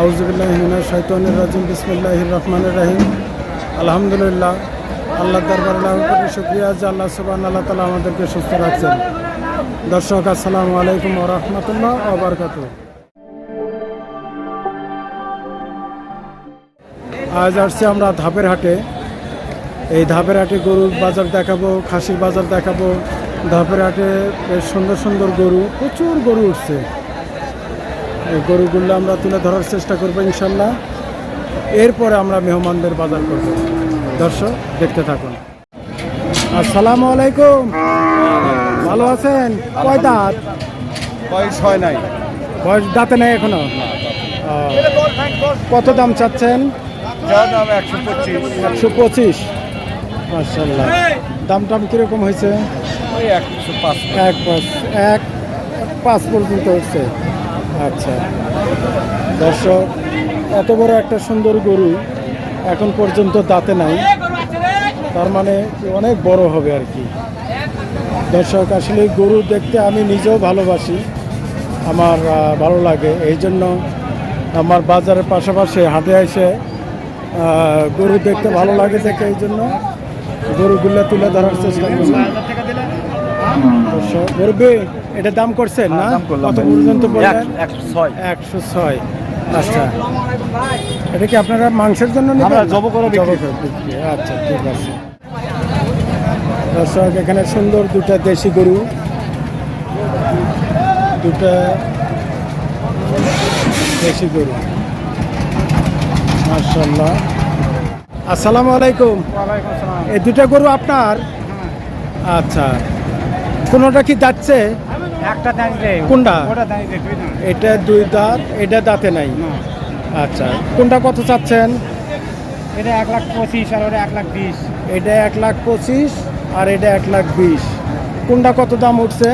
আউজুবিল্লাহমিনা শৈতানুর রাজিম, বিসমুল্লাহির রহমানুর রহিম। আলহামদুলিল্লাহ আল্লাহ দরবার কোটি শুক্রিয়া যে আল্লাহ সুবান আল্লাহ তালা আমাদেরকে সুস্থ রাখছেন। দর্শক, আসসালামু আলাইকুম রহমতুল্লাহ ওবরকাত আজ আসছি আমরা ধাপের হাটে। এই ধাপের হাটে গরুর বাজার দেখাবো, খাসির বাজার দেখাবো। ধাপের হাটে সুন্দর সুন্দর গরু, প্রচুর গরু উঠছে। এই গরুগুলো আমরা তুলে ধরার চেষ্টা করব ইনশাল্লাহ। এরপরে আমরা মেহমানদের বাজার করব। দর্শক দেখতে থাকুন। আসসালামু আলাইকুম। ভালো আছেন? কয় দাঁত? বয়স হয় নাই। বয়স দাঁতে নেই এখনও? কত দাম চাচ্ছেন? দাম একশো পঁচিশ। মার্শাল্লাহ দাম টাম কীরকম হয়েছে? এক পাঁচ এক পাঁচ পর্যন্ত উঠছে আচ্ছা। দর্শক, এত বড় একটা সুন্দর গরু এখন পর্যন্ত দাঁতে নাই। তার মানে অনেক বড় হবে আর কি। দর্শক, আসলে গরু দেখতে আমি নিজেও ভালোবাসি। আমার ভালো লাগে। এই জন্য আমার বাজারের পাশাপাশি হাটে এসে গরু দেখতে ভালো লাগে দেখে এই জন্য গরুগুলো তুলে ধরার চেষ্টা করি দর্শক গরবে এটা দাম করছেন না? কত পর্যন্ত একশো ছয়। আচ্ছা। এটা কি আপনারা মাংসের জন্য জব করে আচ্ছা ঠিক আছে। দর্শক এখানে সুন্দর দুটা দেশি গরু। দুটা দেশি গরু। মার্শাল্লাহ আসসালামু আলাইকুম। এই দুটা গরু আপনার? আচ্ছা। কোনোটা কি যাচ্ছে? একটা দাঁড়িয়ে কোনটা? ওটা দাঁড়িয়ে এটা দুই দাঁত এটা দাঁতে নাই? আচ্ছা কোনটা কত চাচ্ছেন? এটা এক লাখ পঁচিশ আর ওটা এক লাখ বিশ। এটা এক লাখ পঁচিশ আর এটা এক লাখ বিশ। কোনটা কত দাম উঠছে?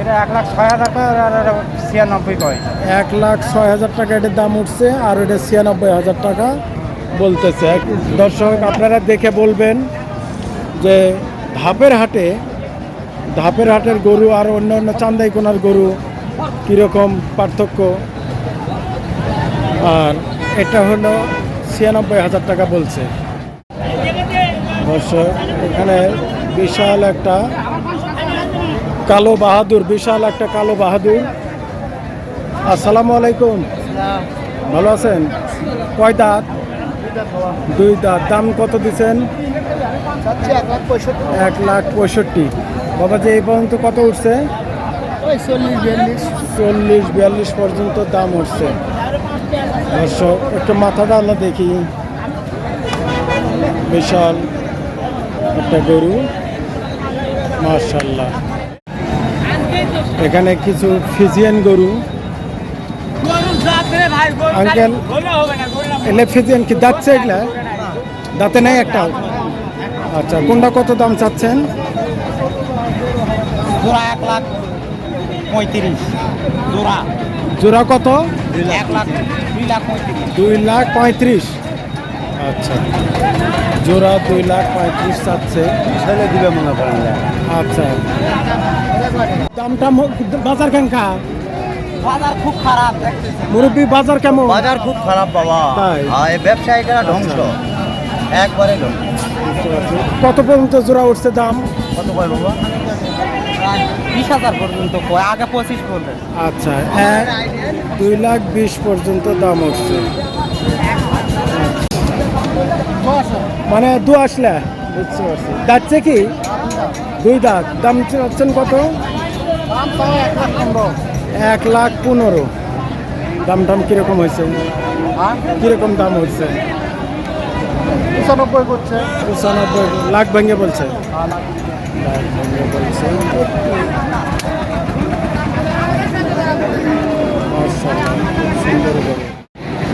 এটা এক লাখ ছয় হাজার টাকা আর ছিয়ানব্বই কয়। এক লাখ ছয় হাজার টাকা এটার দাম উঠছে আর এটা ছিয়ানব্বই হাজার টাকা বলতেছে। দর্শক আপনারা দেখে বলবেন যে ধাপের হাটে ধাপের হাটের গরু আর অন্য অন্য চান্দাই কোনার গরু কীরকম পার্থক্য? আর এটা হলো ছিয়ানব্বই হাজার টাকা বলছে। দর্শক, এখানে বিশাল একটা কালো বাহাদুর, বিশাল একটা কালো বাহাদুর। আসসালামু আলাইকুম। ভালো আছেন? কয় দাঁত? দুই দাঁত। দাম কত দিচ্ছেন? এক লাখ পঁয়ষট্টি। বাবা যে এই পর্যন্ত কত উঠছে? ওই চল্লিশ বিয়াল্লিশ। চল্লিশ বিয়াল্লিশ পর্যন্ত দাম উঠছে। দর্শক একটু মাথাটা আল্লাহ দেখি। বিশাল একটা গরু। মার্শাল্লাহ এখানে কিছু ফিজিয়ান গরু। আঙ্কেল এলে ফিজিয়ান কি দাঁতছে এগুলা দাঁতে নেই একটা? আচ্ছা কোনটা কত দাম চাচ্ছেন? জোড়া এক লাখ পঁয়ত্রিশ। জোড়া। জোড়া কত? এক লাখ দুই লাখ পঁয়ত্রিশ। দুই লাখ পঁয়ত্রিশ। আচ্ছা। জোড়া দুই লাখ পঁয়ত্রিশ চাচ্ছে। ছেলে দিবে মনে করেন আচ্ছা। দামটা বাজার কেনকা বাজার খুব খারাপ মুরব্বী বাজার কেমন? বাজার খুব খারাপ বাবা। তাই? আর এই ব্যবসায়ীরা ধ্বংস। একবারে ধ্বংস। কত পর্যন্ত জোড়া উঠছে দাম? কত কয় বাবা? বিশ হাজার পর্যন্ত কয়? আগে পঁচিশ বলবে আচ্ছা এক দুই লাখ বিশ পর্যন্ত দাম উঠছে। মানে দু আসলে? যাচ্ছে কি? দুই দাঁত দাম চাচ্ছেন কত? এক লাখ পনেরো। দাম টাম কীরকম হয়েছে? কীরকম দাম হচ্ছে পঁচানব্বই করছে। পঁচানব্বই লাখ ভেঙে বলছে। বলছে।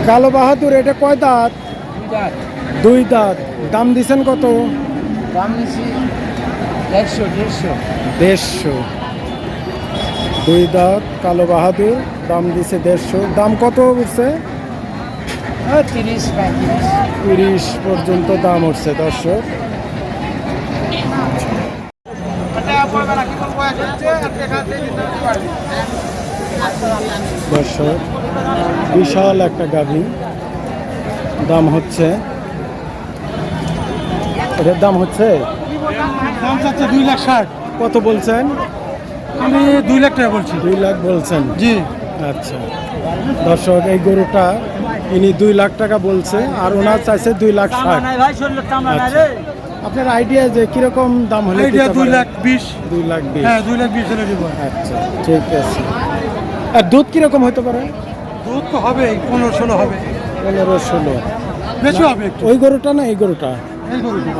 কালো বাহাদুর এটা কয় দাঁত? দুই দাঁত। দাম দিছেন কত? দাম দেড়শো দেড়শো। দেড়শো। দুই দাঁত কালো বাহাদুর দাম দিছে দেড়শো। দাম কত উঠছে? তিরিশ তিরিশ পর্যন্ত দাম উঠছে দর্শক। দর্শক বিশাল একটা গাভী। দাম হচ্ছে এটার দাম হচ্ছে দাম চাচ্ছে দুই লাখ ষাট। কত বলছেন? আমি দুই লাখ টাকা বলছি। দুই লাখ বলছেন? জি। আচ্ছা। দর্শক এই গরুটা ইনি দুই লাখ টাকা বলছে আর ওনার চাইছে দুই লাখ ষাট। আচ্ছা। আপনার আইডিয়া যে কীরকম দাম হলে দুই লাখ বিশ। দুই লাখ বিশ। হ্যাঁ দুই লাখ বিশ হলে আচ্ছা ঠিক আছে। আর দুধ কীরকম হতে পারে? দুধ তো হবে পনেরো ষোলো হবে। পনেরো ষোলো। বেশি হবে ওই গরুটা না এই গরুটা?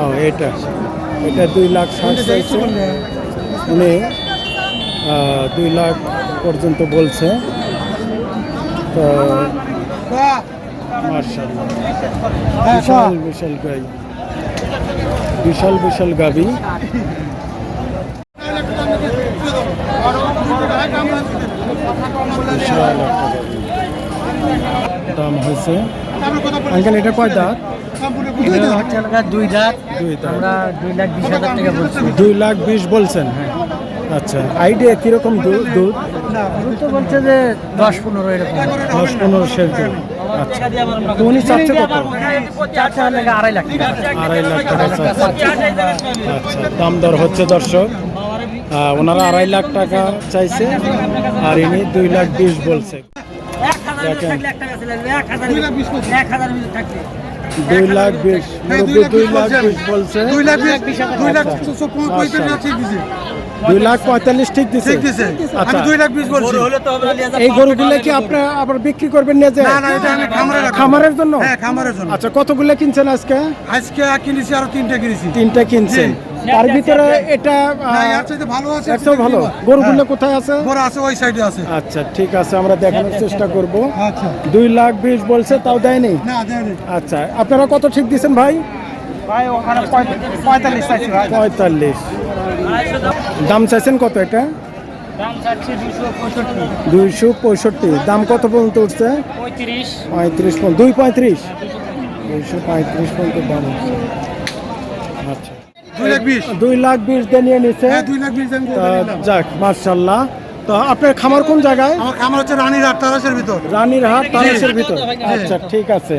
ও এটা। এটা দুই লাখ ষাট উনি দুই লাখ পর্যন্ত বলছে। তো মার্শাল্লাহ বিশাল বিশাল গাই। বিশাল বিশাল গাবি। দাম হয়েছে। আঙ্কেল এটা কয় দাঁত? দুই লাখ দুই দাঁত। আমরা দুই লাখ বিশ হাজার টাকা বলছি। দুই লাখ বিশ বলছেন? আচ্ছা আইডিয়া কীরকম দুধ? দুধ তো বলছে যে দশ পনেরো এরকম। দশ পনেরো দুধ। আচ্ছা। উনি চাচ্ছে কত? আড়াই লাখ টাকা। আড়াই লাখ টাকা আচ্ছা দাম দর হচ্ছে দর্শক। ওনারা আড়াই লাখ টাকা চাইছে আর ইনি দুই লাখ বিশ বলছে। দুই লাখ বিশ দুই লাখ বিশ বলছে। দুই লাখ দুই লাখ আচ্ছা। পঁয়ত্রিশ দিছে দুই লাখ পঁয়তাল্লিশ ঠিক দিছে। আচ্ছা। দুই লাখ বিশ বলছি। এই গরুগুলো কি আপনার আবার বিক্রি করবেন না না এটা আমি খামারে রাখব। খামারের জন্য? হ্যাঁ খামারের জন্য। আচ্ছা কতগুলো কিনছেন আজকে? আজকে কিনেছি আরও তিনটা কিনেছি। তিনটা কিনছেন। তার ভিতরে এটা ভালো আছে একটাও ভালো। গরুগুলো কোথায় আছে? বড় আছে ওই সাইডে আছে। আচ্ছা ঠিক আছে আমরা দেখানোর চেষ্টা করব। আচ্ছা। দুই লাখ বিশ বলছে তাও দেয়নি? না দেয়নি। আচ্ছা আপনারা কত ঠিক দিচ্ছেন ভাই? ভাই ওখানে পঁয়তাল্লিশ চাইছি ভাই। পঁয়তাল্লিশ। দাম চাইছেন কত এটা? দুইশো পঁয়ষট্টি। দাম কত পর্যন্ত উঠছে? পঁয়ত্রিশ। দুই পঁয়ত্রিশ? দুইশো পঁয়ত্রিশ পর্যন্ত দাম হচ্ছে আচ্ছা। দুই লাখ বিশ। দুই লাখ বিশ দিয়ে নিয়ে নিচ্ছে হ্যাঁ। যাক মার্শাল্লাহ তো আপনার খামার কোন জায়গায়? আমার খামার হচ্ছে রানীর তারাসের ভিতর। রানীর হাট তারাসের ভিতর? আচ্ছা ঠিক আছে।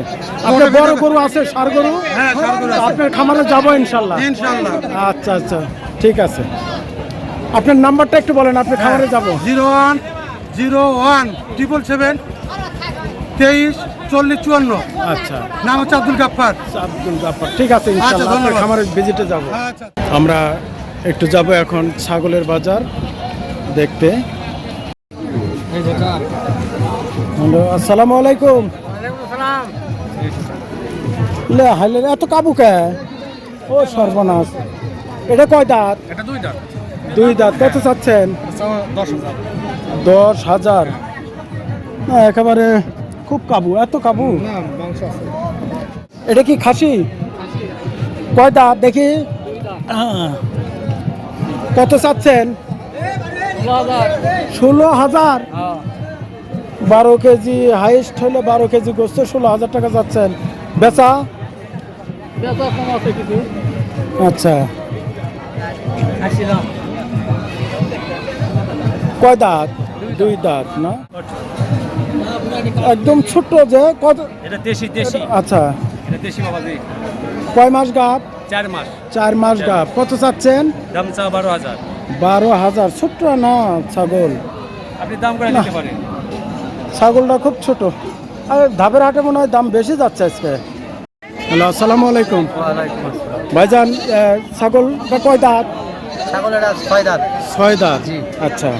আপনার বড় গরু আছে সার গরু? হ্যাঁ, ষাঁড় গরু আছে। আপনার খামারে যাব ইনশাল্লাহ। ইনশাল্লাহ। আচ্ছা আচ্ছা ঠিক আছে। আপনার নাম্বারটা একটু বলেন আপনি খামারে যাব। Zero one zero one triple seven তেইশ চল্লিশ চুয়ান্ন। আচ্ছা। নাম হচ্ছে আব্দুল গাফার আব্দুল জাফর ঠিক আছে ইনশাল্লাহ ধন্যবাদ। আপনার খামারের ভিজিটে যাব। আচ্ছা। আমরা একটু যাব এখন ছাগলের বাজার। দেখতে। আসসালামু আলাইকুম। এত কাবু কে? ও সর্বনাশ। এটা কয় দাঁত? এটা দুই দাঁত। দুই দাঁত। কত চাচ্ছেন? দশ হাজার। না একেবারে খুব কাবু। এত কাবু? এটা কি খাসি? কয় দাঁত? দেখি। কত চাচ্ছেন? ষোলো হাজার? বারো কেজি হাইস্ট হলে বারো কেজি গোস্ত ষোলো হাজার টাকা যাচ্ছেন। বেচা? আচ্ছা। কয় দাঁত? দুই দাঁত না? একদম ছোট্ট যে কত? এটা দেশি দেশি। আচ্ছা। এটা দেশি বাবাজি। কয় মাস গাপ চার মাস। চার মাস গাপ কত চাচ্ছেন? দাম চা বারো হাজার। বারো হাজার। ছোট্ট না ছাগল? আপনি দাম করে নিতে পারেন। ছাগলটা খুব ছোট। আর ধাপের হাটে মনে হয় দাম বেশি যাচ্ছে আজকে। হ্যালো আসসালামু আলাইকুম। ভাইজান ছাগলটা কয় দাঁত? ছাগলের ছয় দাঁত। ছয় দাঁত? আচ্ছা।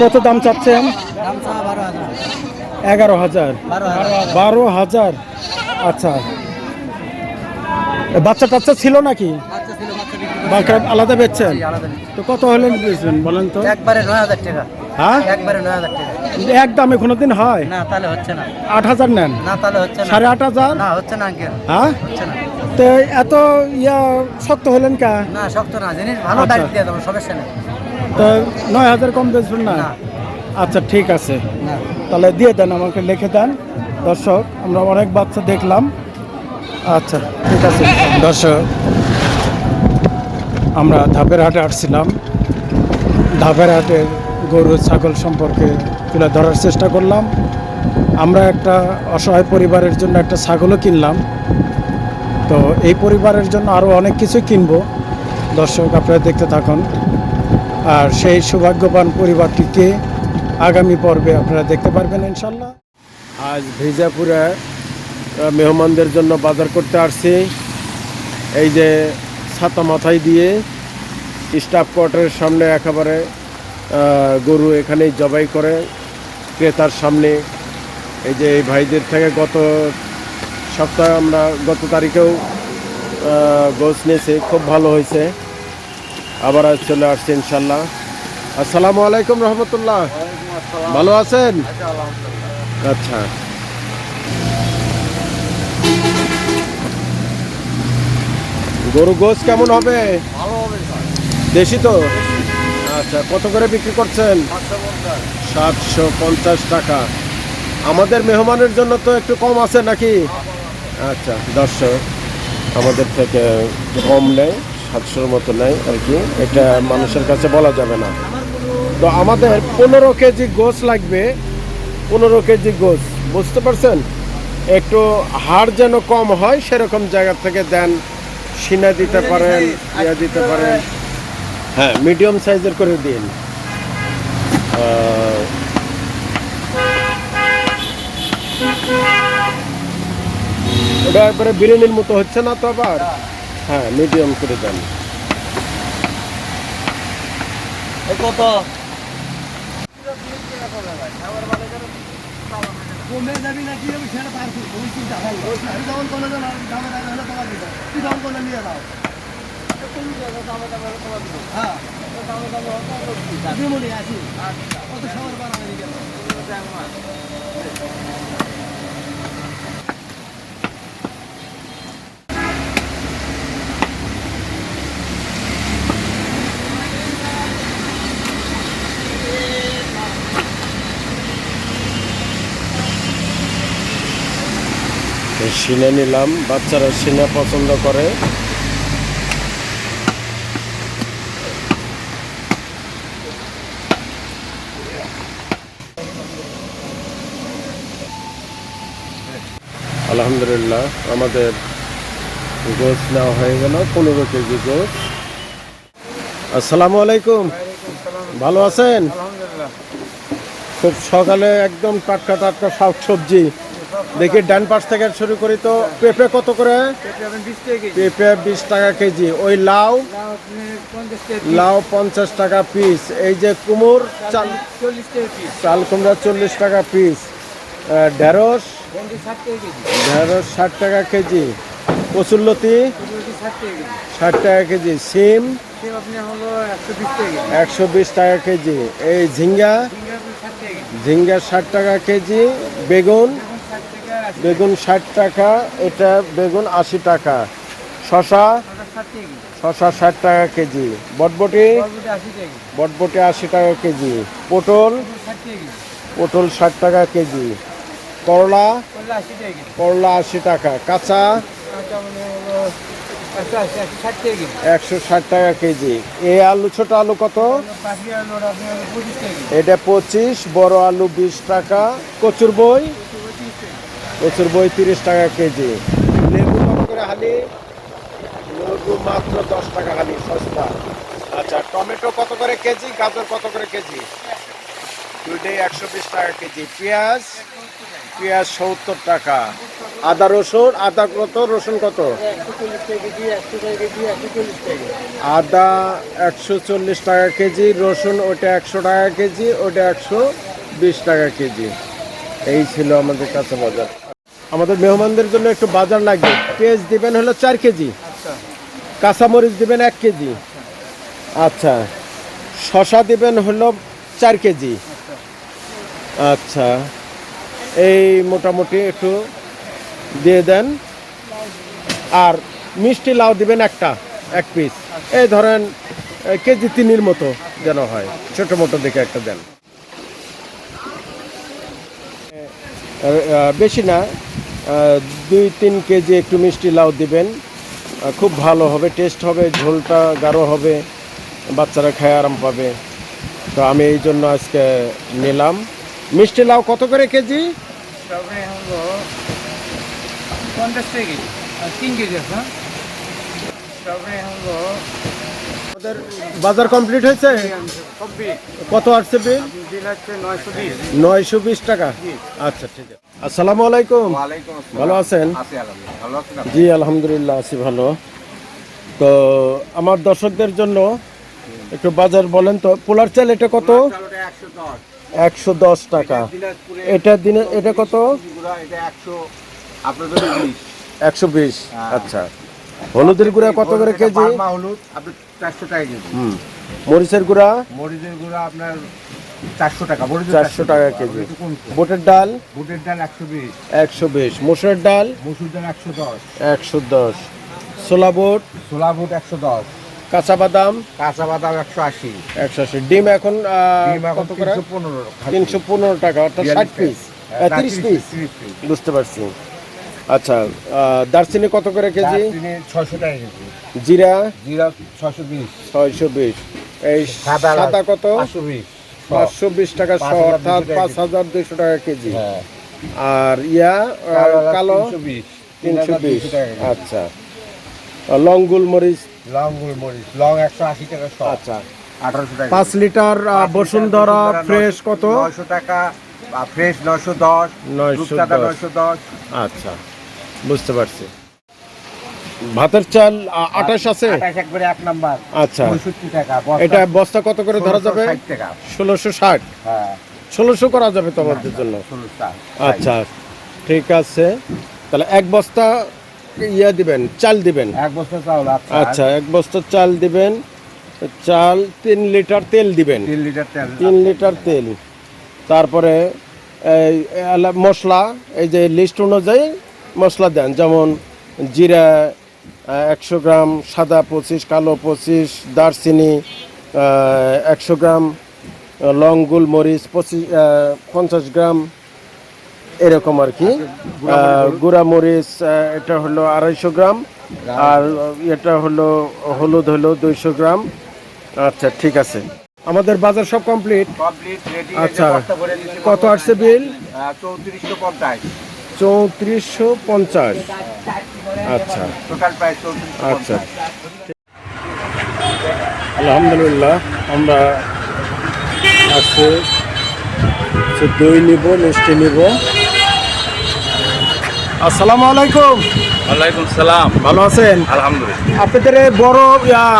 কত দাম চাচ্ছেন? এগারো হাজার। বারো হাজার। আচ্ছা। বাচ্চা টাচ্চা ছিল নাকি? বিক্রি আলাদা বেচছেন। তো কত হলে বেচবেন বলেন তো? একবারে নয় হাজার টাকা। হ্যাঁ? একবারে নয় হাজার টাকা। এক দামে কোনোদিন হয়? না তাহলে হচ্ছে না। আট হাজার নেন? না তাহলে হচ্ছে না। সাড়ে আট হাজার? না হচ্ছে না আঙ্কেল। হ্যাঁ? হচ্ছে না। তো এত ইয়া শক্ত হলেন কা? না শক্ত না। জিনিস ভালো আচ্ছা। দিয়ে দেবো সমস্যা নেই। তো নয় হাজার কম বেচবেন না। আচ্ছা ঠিক আছে। তাহলে দিয়ে দেন আমাকে লিখে দেন। দর্শক আমরা অনেক বাচ্চা দেখলাম। আচ্ছা ঠিক আছে। দর্শক আমরা ধাপের হাটে আসছিলাম। ধাপের হাটের গরু, ছাগল সম্পর্কে তুলে ধরার চেষ্টা করলাম। আমরা একটা অসহায় পরিবারের জন্য একটা ছাগলও কিনলাম। তো এই পরিবারের জন্য আরও অনেক কিছু কিনব। দর্শক, আপনারা দেখতে থাকুন। আর সেই সৌভাগ্যবান পরিবারটিকে আগামী পর্বে আপনারা দেখতে পারবেন ইনশাল্লাহ আজ ভিজাপুরে মেহমানদের জন্য বাজার করতে আসছি। এই যে ছাতা মাথায় দিয়ে স্টাফ কোয়ার্টারের সামনে একেবারে গরু এখানেই জবাই করে। ক্রেতার সামনে এই যে এই ভাইদের থেকে গত সপ্তাহে আমরা গত তারিখেও গোছ নিয়েছি খুব ভালো হয়েছে। আবার আজ চলে আসছে ইনশাল্লাহ আসসালামু আলাইকুম রহমতুল্লাহ। ভালো আছেন? আচ্ছা। গরু গোছ কেমন হবে? দেশি তো? আচ্ছা কত করে বিক্রি করছেন? সাতশো পঞ্চাশ। টাকা। আমাদের মেহমানের জন্য তো একটু কম আছে নাকি? আচ্ছা দর্শক আমাদের থেকে কম নেয় সাতশোর মতো নেয় আর কি। এটা মানুষের কাছে বলা যাবে না। তো আমাদের পনেরো কেজি গোস লাগবে পনেরো কেজি গোস বুঝতে পারছেন? একটু হার যেন কম হয় সেরকম জায়গা থেকে দেন সিনা দিতে পারেন, ইয়া দিতে পারেন। হ্যাঁ মিডিয়াম সাইজের করে দিন। ওটা একবারে বিরিয়ানির মতো হচ্ছে না তো আবার? হ্যাঁ মিডিয়াম করে দেন। কত? কমে যাবি না কি আমি সেটা পার করব, ওই চিন্তা ভালো আমি যখন কোনো দামে দামে হলে তোমার দিতে তুই যখন কোনো নিয়ে যাও। হ্যাঁ। বিমনি আছি কত সময় বানাবে সিনে নিলাম বাচ্চারা সিনে পছন্দ করে। আলহামদুলিল্লাহ আমাদের গোছ নেওয়া হয়ে গেল পনেরো কেজি গোস আসসালামু আলাইকুম। ভালো আছেন? খুব সকালে একদম টাটকা টাটকা শাক সবজি দেখি ডান পাশ থেকে শুরু করি তো পেঁপে কত করে পেঁপে বিশ টাকা কেজি ওই লাউ লাউ পঞ্চাশ টাকা পিস এই যে কুমুর চাল চাল কুমড়া চল্লিশ টাকা পিস ঢেঁড়স ঢেঁড়স ষাট টাকা কেজি কচুল্লতি ষাট টাকা কেজি সিম একশো বিশ টাকা কেজি এই ঝিঙ্গা ঝিঙ্গা ষাট টাকা কেজি বেগুন বেগুন ষাট টাকা এটা বেগুন আশি টাকা। শশা? শশা ষাট টাকা কেজি। বটবটি? বটবটি আশি টাকা কেজি। পটল? পটল ষাট টাকা কেজি। করলা? করলা আশি টাকা। কাঁচা? একশো ষাট টাকা কেজি। এই আলু ছোট আলু কত? এটা পঁচিশ বড় আলু বিশ টাকা। কচুর বই? কচুর বই টাকা কেজি। লেবু কত করে হালি। লেবু মাত্র দশ টাকা হালি, সস্তা। আচ্ছা টমেটো কত করে কেজি? গাজর কত করে কেজি? দুইটাই একশো বিশ টাকা কেজি। পেঁয়াজ? পেঁয়াজ সত্তর টাকা। আদা রসুন? আদা কত? রসুন কত? আদা একশো চল্লিশ টাকা কেজি, রসুন ওটা একশো টাকা কেজি ওটা একশো বিশ টাকা কেজি। এই ছিল আমাদের কাছে বাজার। আমাদের মেহমানদের জন্য একটু বাজার লাগবে। পেঁয়াজ দিবেন হলো চার কেজি। কাঁচামরিচ দিবেন এক কেজি। আচ্ছা। শশা দিবেন হলো চার কেজি। আচ্ছা। এই মোটামুটি একটু দিয়ে দেন। আর মিষ্টি লাউ দিবেন একটা এক পিস। এই ধরেন কেজি তিনের মতো যেন হয়। ছোট মোটো দেখে একটা দেন। বেশি না। দুই তিন কেজি একটু মিষ্টি লাউ দিবেন। খুব ভালো হবে টেস্ট হবে ঝোলটা গাঢ় হবে বাচ্চারা খায় আরাম পাবে। তো আমি এই জন্য আজকে নিলাম। মিষ্টি লাউ কত করে কেজি? হ্যাঁ? আমাদের বাজার কমপ্লিট হয়েছে? কত আসছে বিল বিল হচ্ছে নয়শো বিশ। টাকা। আচ্ছা ঠিক আছে। আসসালামু আলাইকুম। ভালো আছেন? জি আলহামদুলিল্লাহ আছি ভালো। তো আমার দর্শকদের জন্য একটু বাজার বলেন তো পোলার চাল এটা কত? একশো দশ। টাকা। এটা দিনে এটা কত? একশো বিশ। বিশ আচ্ছা। হলুদের গুঁড়া কত করে কেজি? হলুদ চারশো টাকা কেজি। হুম। মরিচের গুঁড়া? মরিচের গুঁড়া আপনার চারশো টাকা চারশো টাকা কেজি। বুটের ডাল? বুটের ডাল একশো বিশ। একশো বিশ। মুসুরের ডাল? মসুর ডাল একশো দশ। একশো দশ। ছোলা বুট? ছোলা বুট একশো দশ। কাঁচা বাদাম? কাঁচা বাদাম একশো আশি। একশো আশি। ডিম এখন কত করে? পনেরো তিনশো পনেরো টাকা অর্থাৎ ষাট পিস। তিরিশ পিস। বুঝতে পারছি। আচ্ছা দারচিনি কত করে কেজি? ছয়শো টাকা কেজি। জিরা? জিরা ছশো বিশ। ছয়শো বিশ। এই সাদা কত? পাঁচশো বিশ। পাঁচশো বিশ টাকা হাজার অর্থাৎ পাঁচ কেজি। হাজার দুইশো টাকা কেজি। হ্যাঁ। আর ইয়া কালো তিনশো বিশ। আচ্ছা। লং গোলমরিচ লং গোলমরিচ লং একশো আশি টাকা শ আচ্ছা। পাঁচ লিটার বসুন্ধরা ফ্রেশ কত? টাকা ফ্রেশ নয়শো দশ 910 রূপচাঁদা দশ। আচ্ছা। বুঝতে পারছি। ভাতের চাল আ- আটাশ আছে? একবারে এক নাম্বার। আচ্ছা। টাকা এটা বস্তা কত করে ধরা যাবে? টাকা। ষোলোশো ষাট? হ্যাঁ। ষোলোশো করা যাবে তো আমাদের জন্য? আচ্ছা ঠিক আছে। তাহলে এক বস্তা ইয়ে দিবেন চাল দিবেন? এক চাউল আচ্ছা। এক বস্তা চাল দিবেন। চাল তিন লিটার তেল দিবেন। তিন লিটার তেল তিন লিটার তেল। তারপরে মশলা এই যে লিস্ট অনুযায়ী মশলা দেন। যেমন জিরা একশো গ্রাম সাদা পঁচিশ কালো পঁচিশ দারচিনি একশো গ্রাম লং গোলমরিচ পঁচিশ পঞ্চাশ গ্রাম এরকম আর কি। গুঁড়া মরিচ এটা হলো আড়াইশো গ্রাম আর এটা হলো হলুদ হলো দুইশো গ্রাম। আচ্ছা ঠিক আছে। আমাদের বাজার সব কমপ্লিট? কমপ্লিট আচ্ছা কত আসছে বিল? চৌত্রিশশো পঞ্চাশ। চৌত্রিশশো পঞ্চাশ। আচ্ছা। টোটাল আচ্ছা। আলহামদুলিল্লাহ আমরা আজকে দই নিব মিষ্টি নিব। আসসালামু আলাইকুম। ওয়ালাইকুম সালাম। ভালো আছেন? আলহামদুলিল্লাহ। আপনাদের বড়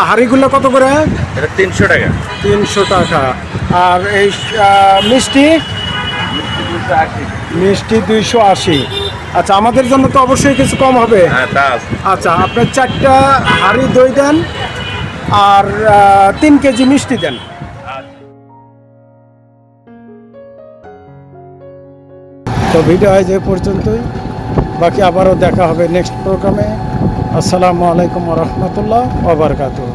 হাঁড়িগুলো কত করে? এটা তিনশো টাকা। তিনশো টাকা। আর এই মিষ্টি? মিষ্টি দুইশো আশি। আচ্ছা আমাদের জন্য তো অবশ্যই কিছু কম হবে। হ্যাঁ আচ্ছা আপনার চারটা হাড়ি দই দেন আর তিন কেজি মিষ্টি দেন। তো ভিডিও আজ এ পর্যন্তই। বাকি আবারও দেখা হবে নেক্সট প্রোগ্রামে আসসালামু আলাইকুম রহমতুল্লাহ ওবরকাতুহ